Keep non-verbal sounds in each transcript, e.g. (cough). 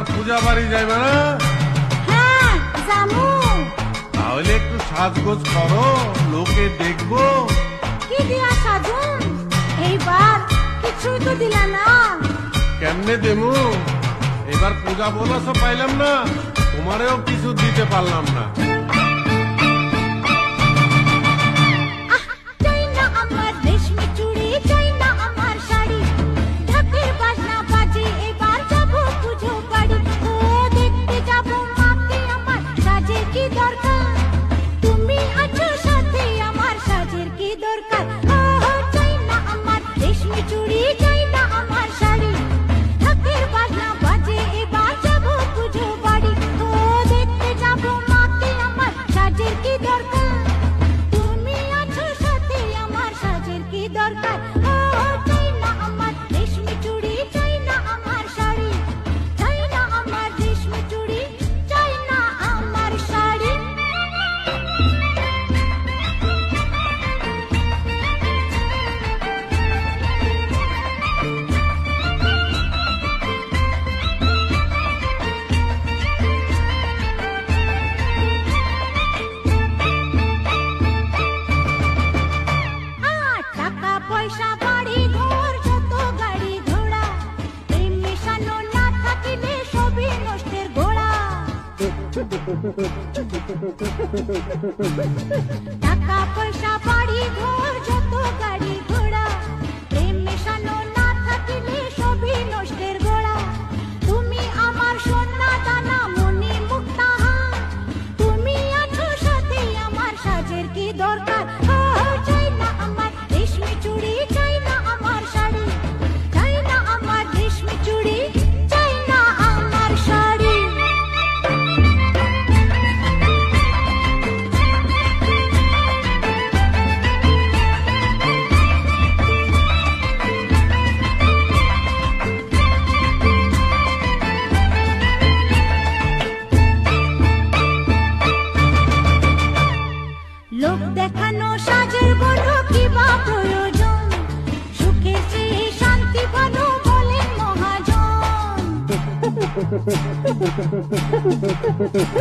আর পূজা বাড়ি যাইবে না? হ্যাঁ, তাহলে একটু সাজগোজ করো লোকে দেখব। কি দিয়া সাজুন? এইবার কিছুই তো দিলা না। কেমনে দেমু এবার পূজা বোনাস পাইলাম না তোমারেও কিছু দিতে পারলাম না। (laughs) টাকা পয়সা লোক দেখানো সাজের বলো কি বা প্রয়োজন। সুখে চেয়ে শান্তি ভালো বলেন মহাজন। (laughs)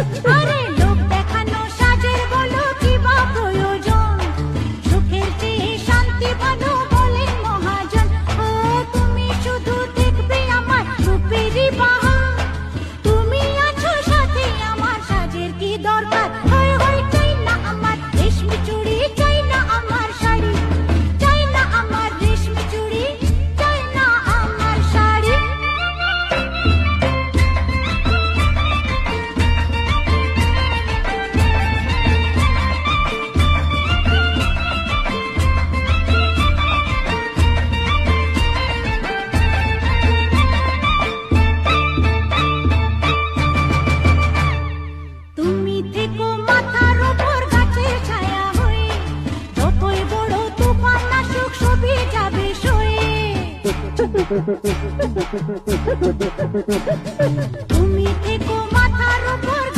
(laughs) তুমি থেকো মাথার উপর